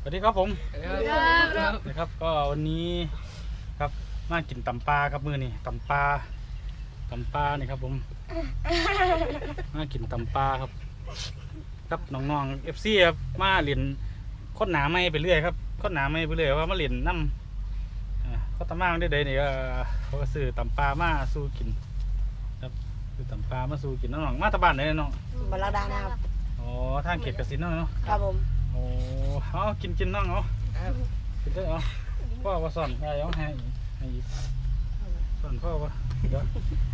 สวัสดีครับผมครับนะครับ ก็วันนี้ครับมากินตำปลาครับมือนี่ตำปลาตำปลานี่ครับผมมากินตำปลาครับ ครับน้องๆเอฟซีครับมาเรียนค้นหนาไม่ไปเรื่อยครับค้นหนาไม่ไปเรื่อยว่ามาเรียนน้ำอ่าก็ตำมาได้ใดนี่ก็เขาก็ซื้อตำปลามาสู้กิน ครับซื้อตำปลามาสู้กินน้องๆมาตะบ้านไหนน้องบรรดานะครับอ๋อทางเขตกสินเนาะครับผม โอ้เอากินกินน้องเอากินได้เอาพ่อว่าสอนได้เอาให้ให้อีกสอนพ่อว่าเดี๋ยว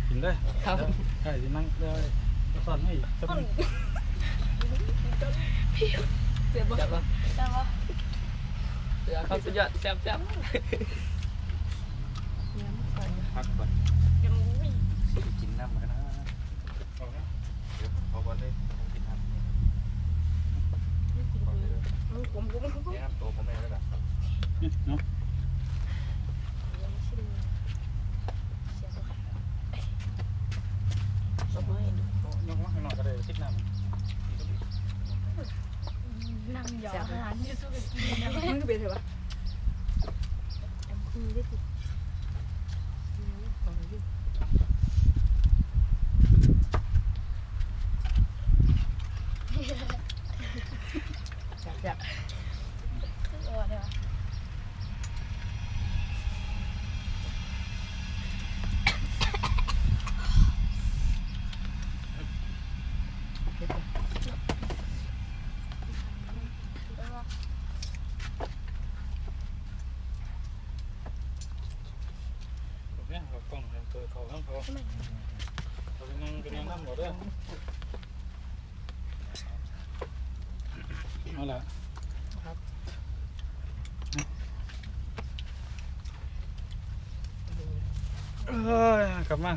กินได้ครับใช่สินั่งเดี๋ยวว่าสอนให้อีกสักนิดเจ็บปะเจ็บปะเจ็บครับสุดยอดแซ่บแซ่บพักก่อนกินน้ำกันนะเดี๋ยวเอาก่อนเลยกินน้ำก่อนเลย เนี่ยครับตัวผมเองเลยแบบนี่เนาะยกมาให้หน่อยก็ได้สิบน้ำนั่งหยอกอาหารที่สู้กับกินนะมึงเป็นไงวะแซ่บ เออเดี๋ยว เนี่ยเขากล้องเขาเขาเขาเขาเขาเป็นนั่งเป็นนั่งหมดเลยเอาละเอ้ยกลับมา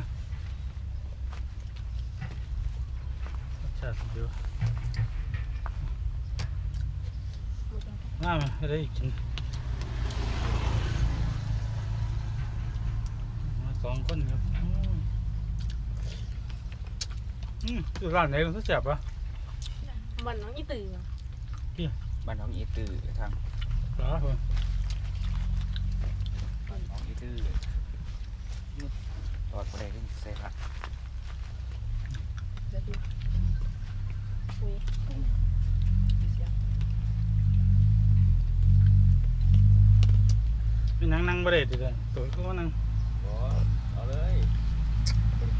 จัดเดี๋ยวมาไม่ได้กินมาส องคนครับอืมอืมอยู่ร้านไหนมันก็แซ่บปะวันน้องอีตื่นบ้านน้องอีตื้อทางเหรอเออบ้านน้องอีตื้อตอดไปได้ขึ้นใส่ผักมีนั่งนั่งบ่ได้ติเลยตัวก็ว่านั่งบ่เอาเลยเดี๋ยว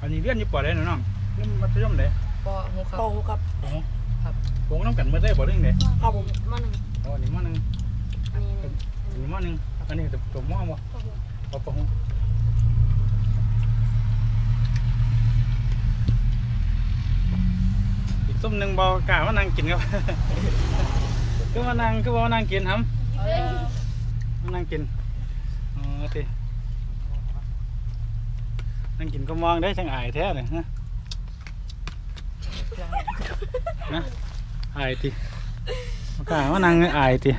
อันนี้เรียนอยู่ปอได้เนาะน้องเรียนมัธยมเด้ปอหูครับโตครับโอ้โหครับโอ้น้ำกันมาได้บ่เรื่องเด้ครับผมมันอ๋ออันนี้มอหนึงอันนี้อันนี้มอหนึงอันนี้ตัวตัวมอบ่ปอปะฮงอีกส้มหนึ่งเบากล้ามานั่งกินครับคือมานั่งคือว่ามานั่งกินครับมา นั่งกินอ๋อตินั่งกินก็มองได้ช่างอายแท้เลยฮะนะอายติมากล้ามานั่งอายติ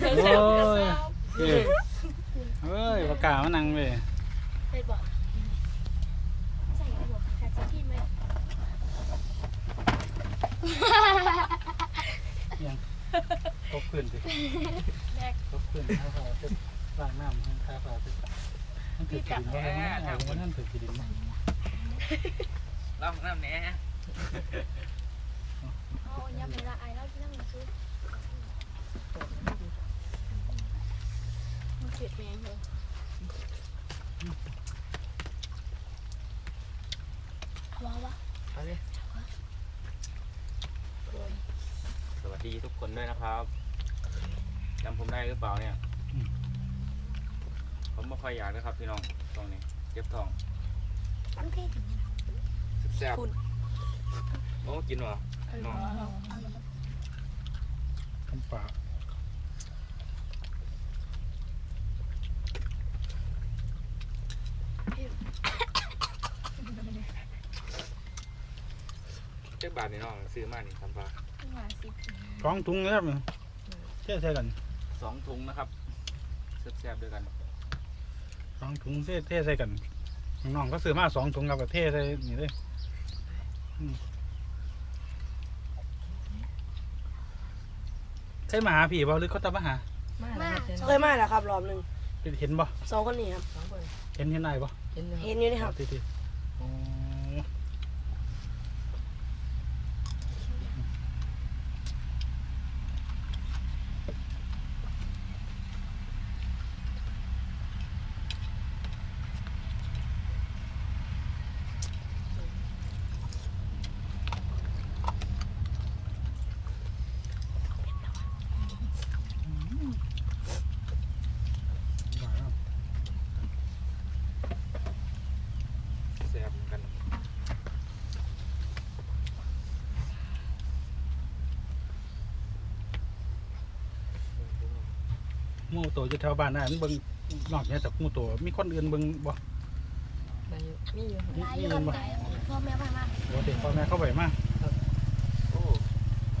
โอ้ยเอ้ยเอ้ยมากล้ามานั่งเลยไปบอกใส่บอกแค่ที่ไม่ ตบพื้นสิตบพื้นข้าวฟ้าตึกล้างน้ำให้ข้าวฟ้าตึกมันถือกินบ่ได้มันเอามันนั่นถือกินบ่ลองน้ำแหน่เอาอย่าไปละไอ้แล้วที่นั่งซื้อมันเกลียดแมงเหรอว้าวะเอาเลย สวัส ดีทุกคนด้วยนะครับจำผมได้หรือเปล่าเนี่ย ผมไม่ค่อยอยากนะครับพี่น้องตรงนี้เจ็บท้องตั้งเท่ถึงแซ่บๆโอ้กินเหรอน้องคำปากเจ็บบาทนี่น้องซื้อมานี่ทำปลามาสิ กองถุงนะครับเท่ใส่กันสองถุงนะครับแซ่บๆด้วยกันกองถุงเท่เท่ใส่กันน้องก็ซื้อมาสองถุงกับประเทศเลยนี่เลยอืมใช่มาหาผีบ่หรือเขาตามมาหามาแล้วครับเห็นเคยมาแล้วครับรอบหนึ่งเห็นบ่สองคนนี้ครับสองคนเห็นเห็นอะไรบ่เห็นอยู่เห็นอยู่นี่ครับติดๆอ๋อว่าแล้ว แซ่บเหมือนกัน หมู่โตอยู่แถวบ้านน่ะมันเบิ่งนอกเหนือจากงูตัวมีคนอื่นเบิ่งบ่มีอยู่มีอยู่บ่พ่อแม่ไปมาปกติพ่อแม่เข้าไปมา โอ้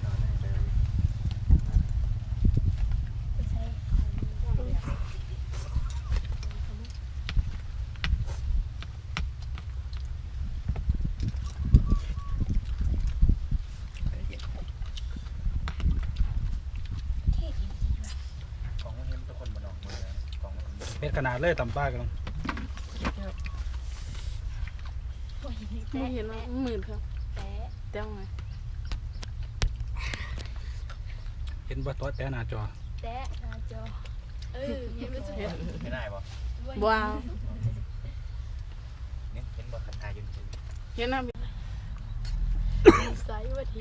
น่าแน่ใจ ไปใส่ ของมันเห็นทุกคนมาดอกมือนะของมัน เฮ็ ดขนาดเลยตำป้ากันไม่เห็นว่าหมื่นครับแต่เต้าไงเห็นบ่ตัวแต่หน้าจอแต่หน้าจอเออยังไม่สุดไม่ได้ปะว้าวเนี่ยเห็นบ่ขันตายจนจนเห็นนะใส่ว่าที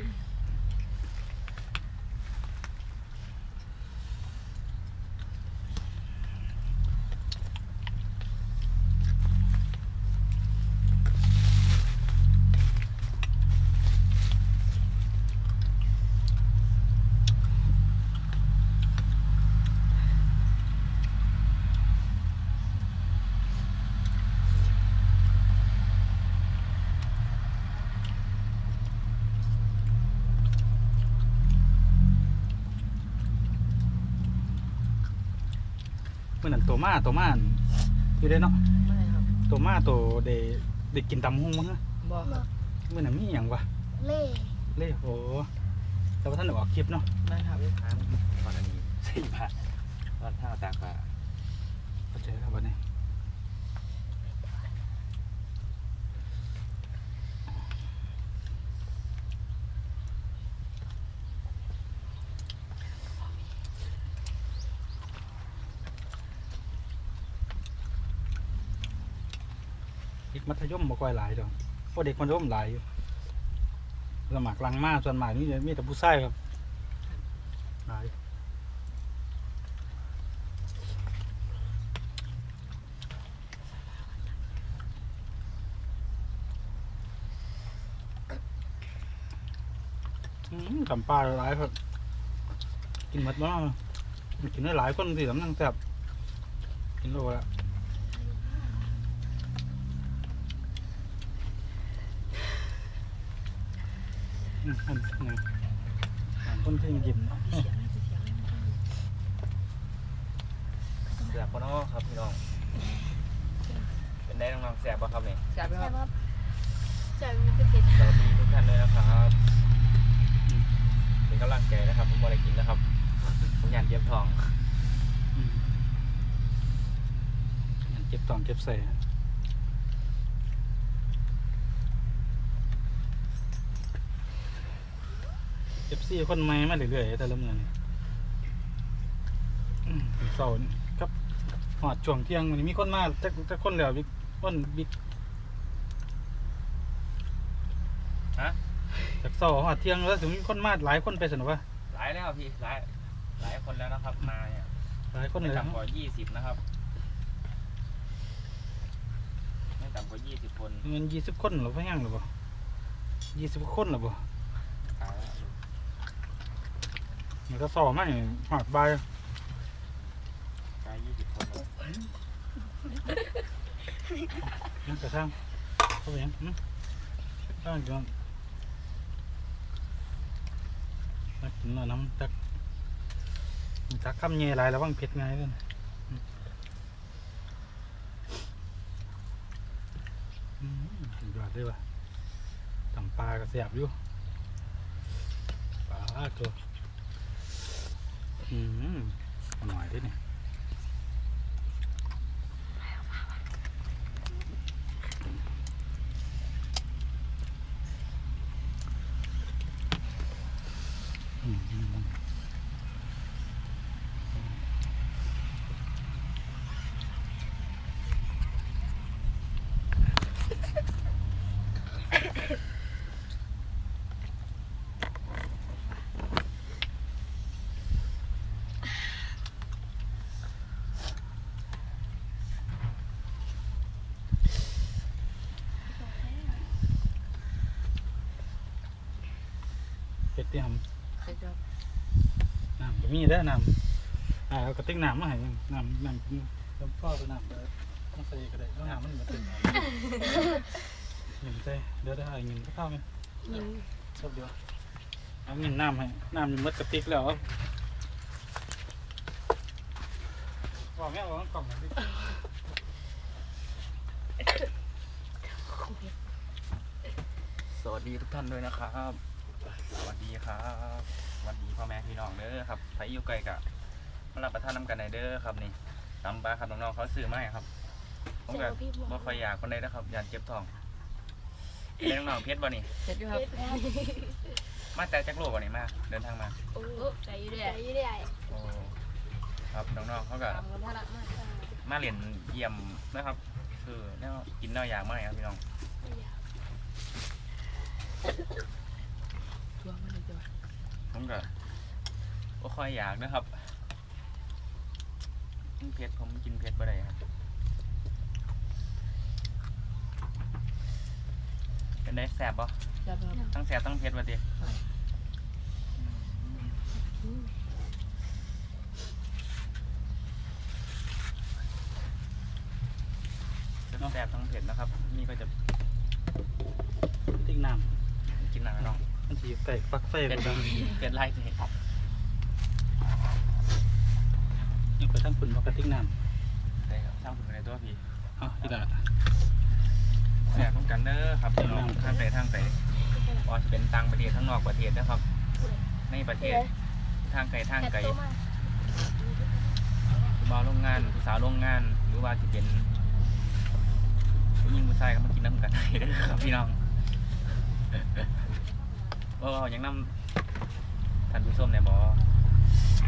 มื่อนั้นตัวมาตัวมาอยู่ได้เนาะไม่ครับตัวมาตัวได้ได้กินตำหุ่งมั้งฮะบ่ครับเมื่อนั้นมีหยังวะเล่เล่โอ้แต่ว่าท่านได้ออกคลิปเนาะไม่ครับค้างก่อนอันนี้สี่บาทตอนท่าตากปลาเข้าใจครับวันนี้ มัธยมบ่ค่อยหลายดอกเพราะเด็กมัธยมหลายอยู่สมัครลังมากส่วนมากนี่มีแต่ผู้ชายครับหลายอืมตำปลาหลายครับกินหมดบ้างกินได้หลายคนสิสำนังแซ่บกินโลละ อืมอันนี้มคนที่กินแซ่บปะเนาะครับพี่น้อง เป็นได้น้องๆแซ่บปะครับเนี่ยแซ่บไหมครับครับมีเป็นเผ็ดสวัสดีทุกท่านเลยนะครับ เป็นกำลังใจนะครับผมบริกินนะครับ ผมยันเย็บทองอืมอันเก็บตองเก็บใส่ เก็บซี่คนใหม่มาเรื่อยๆแต่ละเมือนี่อืมเสาร์นี่ครับหอดช่วงเที่ยงมันมีคนมาแต่แต่คนแล้วบิ๊กคนบิ๊กฮะจากเสาร์หอดเที่ยงแล้วถึงมีคนมาหลายคนไปสนุกว่าหลายแล้วพี่หลายหลายคนแล้วนะครับมาเนี่ยหลายคนไม่เลยต่ำกว่ายี่สิบนะครับไม่ต่ำกว่ายี่สิบคนเงินยี่สิบคนหรือเปล่ายังหรือเปล่ายี่สิบคนหรือเปล่า ตายแล้ว มันก็สอบมานี่หอดใบายตายยี่สิบคนแล้วนั่นกระช่างเข้าไปยังอืมช่างจังมากินหน่อยน้ำจักจักคำเย่หลายแล้วว่างเผ็ดไงกันอืมสุดยอดเลยว่ะตำปลาก็แซ่บอยู่ปลาตัวอืมเอา หน่อยด้วยเนี่ยอืมอืมอืมเป็ด ที่ทำสุดยอดน้ำก็มีได้อน้ำอ่าเอากระติกน้ำมาให้น้ำน้ำกินน้ำพ่อไปน้ำเดี๋ยวต้องใส่ก็ได้น้ำมันมาตึงเงินใส่เดี๋ยวได้ให้เงินก็เข้าไหมยินชอบเดียวเอาเงินน้ำให้น้ำมีหมดกระติกแล้วบอกแม่บอกกล่องหน่อยดิสวัสดีทุกท่านด้วยนะครับสวัส ดีครับสวัสดีพ่อแม่พี่น้องเด้อครับไปอยู่ไกลกะมารับประทานน้ำกันในเด้อครับนี่ตำปลาครับน้องๆเขาซื้อมาให้ครับผมก็บ่ค่อยอยากคนใดนะครับอยากเจ็บท้องเป็นน้องๆเพชรบ่นี่เสร็จอยู่ครับ มาแต่จักรโลบ่นี่มาเดินทางมาโอ้ใจอยู่ได้ใจอยู่ได้โอ้ครับน้องๆเขาก็ตามกันท่าละมากมาเรียนเยี่ยมนะครับ คือแนวกินแนวอย่างมากครับพี่น้องชัวร์มันเลยจ้ะ ผมก็บ่ค่อยอยากนะครับกินเผ็ดผมกินเผ็ดบ่ได้ครับเป็นได้แสบบ่จับครับทั้งแสบทั้งเผ็ดว่าติทั้งแสบทั้งเผ็ดนะครับ นี่ก็จะ กระติกน้ กินหนัง น้องำมันสีแตกฟักไฟไปเผ็ดดังเผ็ดไล่เผ็ดยังไปทั้งปุ่นเพราะกระติกน้ใช่ครับช่างผมในตัวพี่ำเอ๋อที่ละแสบต้องกันเด้อครับพี่น้องทางใดทางใดว่าจะเป็นต่างประเทศทั้งนอกประเทศนะครับ ในประเทศทางไกลทางไกลผู้บ่าวโรงงานผู้สาวโรงงานหรือว่าจะเป็นผู้หญิงผู้ชายก็มากินน้ำกันได้เด้อครับพี่น้อง โอ้ยังนำท่านผู้ชมเนี่ยบอ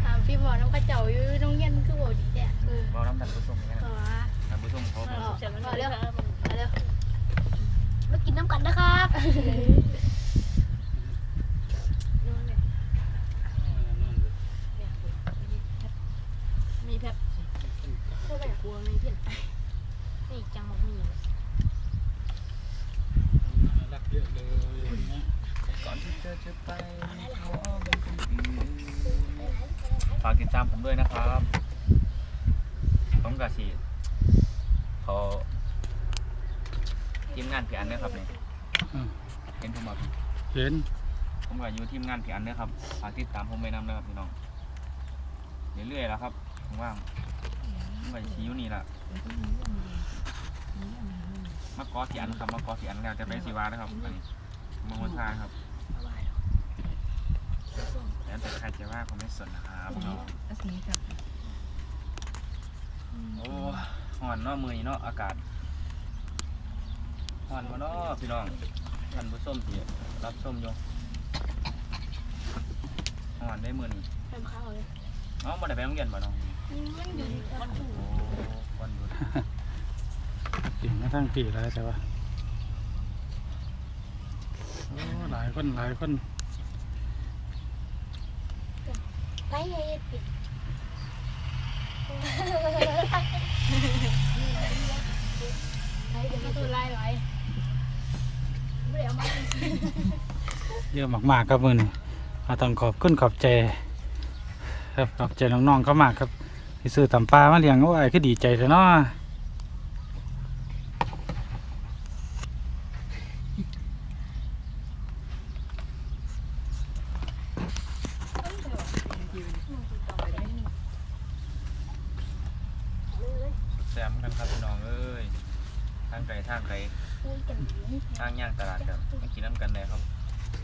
ถามพี่บอกน้องกระเจ้าอยู่น้องเย็นคือบอกดีแท้เออบอกน้ำท่านผู้ชมเนี่ย เพราะว่า ท่านผู้ชมเขา เออเดี๋ยวมันมาเร็วมาเร็วมากินน้ำกันนะครับ มีแพท เท่าไหร่กลัวไม่เพี้ยนนี่จังบอกมี รักเยอะเลยอย่างเงี้ย ก่อนที่เธอจะไปขอเป็นคนอื่นฝากติดตามผมด้วยนะครับ ผมกาสีเขาทีมงานพี่อันเด้อครับเนี่ย อืม เห็นผมบอก เห็นผมก็อยู่ทีมงานพี่อันเด้อครับฝากติดตามผมไว้นำนะครับพี่น้องเรื่อยๆแล้วครับว่างๆผมก็ชี้อยู่นี่แหละมากอพี่อันครับมากอพี่อันแล้วจะไปสีวานะครับอันนี้มงคลทางครับแล้วแต่ใครจะว่าผมไม่สนนะครับน้องอันนี้ครับโอ้ห่อนเนาะมือนี้เนาะอากาศห่อนมาเนาะพี่น้องท่านผู้ชมที่ รับชมอยู่ห่อนได้มือนี้ทำข้าวเลยน้องบ่ได้ไปโรงเรียนบ่น้องมันอยู่ในกระปุกโอ้วันหยุดจริงมาทั้งปีแล้วใช่ปะโอ้หลายคนหลายคนไปเฮ็ดปิดไปเดี๋ยวมาตัวไล่ไว้ ไม่ได้เอามาเยอะมากๆครับมือนี่อาต้องขอบคุณขอบใจ ครับขอบใจน้องๆเขามากครับที่ซื้อตำปลามาเลี้ยงเอาไว้คือดีใจเลยเนาะแซมกันครับพี่น้องเอ้ยทางไกลททางไกลคุยกันนี้ ทางย่างตลาดกับมากินน้ำกันเลยครับ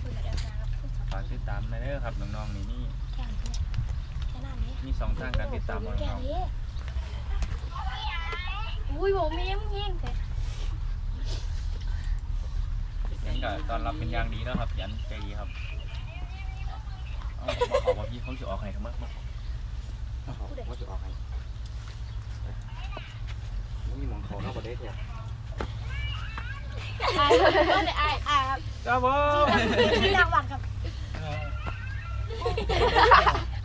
คุยกันแล้วครับฝากติดตามได้เด้อครับน้องๆนี่นี่แค่นี้แค่นั้นนี้มีสองทางการติดตามน้แค่องนี้อุ้ยผมมียังยิงแต่ๆยันก็ตอนรับเป็นอย่างดีเนาะครับยันใจดีครับเอาบอกเขาว่าพี่เขาจะออกให้ทั้งหมดบอกว่าจะออกให้ไม่มีหมองเขาเข้าประเทศเนี่ย อายก็ได้อายอายครับครับผมที่รางวัลครับ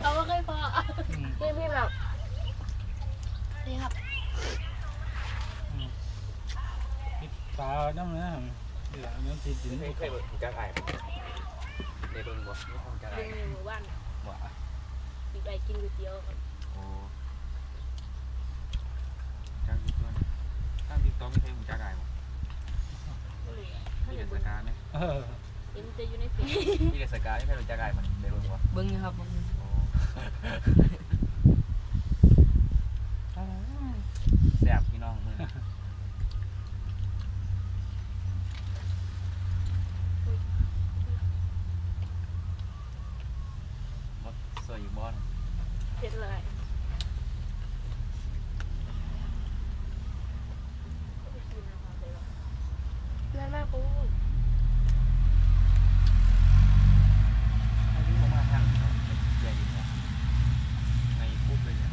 เราไม่เคยพอพี่พี่แบบนี่ครับปิดตาน้ำนะเดี๋ยวน้ำจีจินเคยเคยเบิ่งจักไอ้ได้เบิ่งบ่ไม่ต้องจักไอ้หมู่บ้านบ่อีกไปกินก๋วยเตี๋ยวครับโอ้จักอยู่ตัวนี้ตั้งติ๊กต็อกไม่เคยมึงจักไอ้บ่มี แต่สกาไหมเออเห็นจะอยู่ในเฟซมีแต่สกาไม่เคยมึงจักไอ้มันได้เบิ่งบ่เบิ้งนะครับเบิ่งโอ้แซ่บพี่น้องมื้อนี้บ่สวยอยู่บ่นะ เห็นเลย นั่นมากกู อันนี้ผมมาทางใหญ่ดีนะในปุ๊บเลยเนี่ย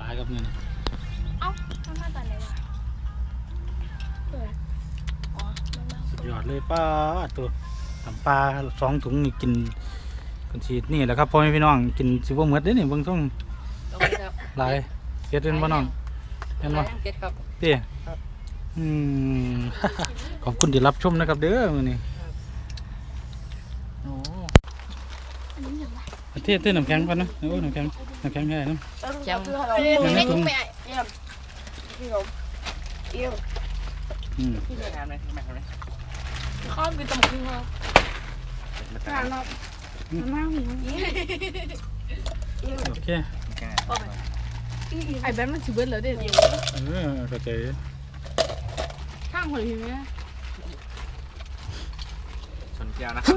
หลายครับเนี่ย เอ้ามันมาตอนไหนวะเอออ๋อมันมา สุดยอดเลยป้าตัวตำปลาสองถุงนี่กินกันฉีดนี่แหละครับพ่อแม่พี่น้องกินสิบ่หมดเด้นี่เบิ่งต้องต้องไปครับหลายเฮ็ดเป็นบ่น้องเห็นบ่ลายทั้งเก็ดครับเตี้ยอืมขอบคุณที่รับชมนะครับ เด้อมื้อนี้โอ้อันนี้อย่างไรประเทศเต้นน้ำแข็งก่อนนะโอ้น้ำแข็งน้ำแข็งแค่น้ำแจ้งเอ้ยไม่ต้องไปเยี่ยมพี่ผมเยี่ยมอืม ที่งานไหมที่แม่ทำไหมข้าวกินตำลึงครับมางานทำครับมันมากหิวโอเคแค่ไอ้แบมมันชิบเบิ้ลเลยเด็ดเออเข้าใจข้างคนหิวไหมชนแก้วนะครับ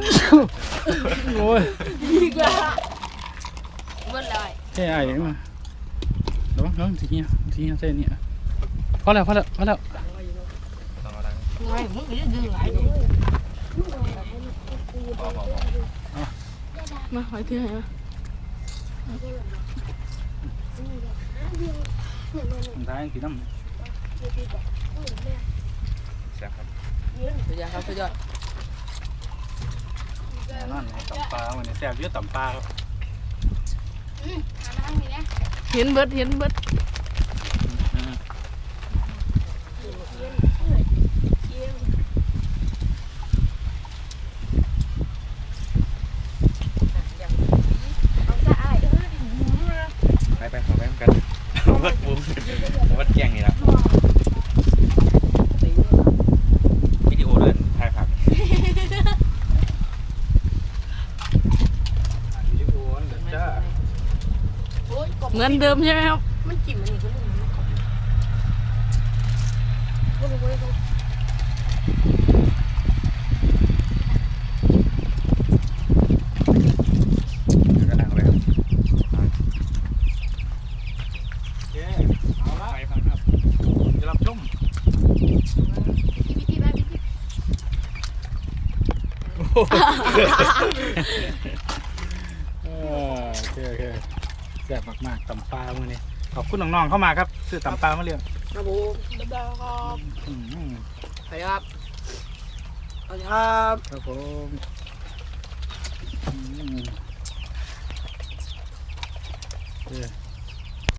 โอ้ยเบิ้ลเลยแค่ไอ้มาระวังระวังสิเงี้ยสิเงี้ยใส่เนี่ยพอแล้วพอแล้วพอแล้วต้อง เอาดังไม่มึงก็จะดึงหลายดูพอพอพอมาหอยเถื่อนมา ทางท้ายสีน้ แซ่บครับ สุดยอดครับสุดยอดำนั่นตำปลาวันนี้แซ่บเยอะตำปลาครับ เห็นเบิดเห็นเบิด อืม ไปไปขอแบงกันวัดบุ้งวัดแกงนี่ละวิดีโอเดินถ่ายผักวิดีโอจ้า เหมือนเดิมใช่ไหมครับ มันจิ้มมันนี่ก็ลืมมันก่อนก็รู้ว่าเขาก็ดังเลยครับโอเคเอาล มากๆตำปลามื้อนี้ขอบคุณน้องๆเข้ามาครับซื้อตำปลามาเลี้ยงครับผมบ๊ายบายครับอืมไปครับสวัสดีครับครับผมอืมโอเค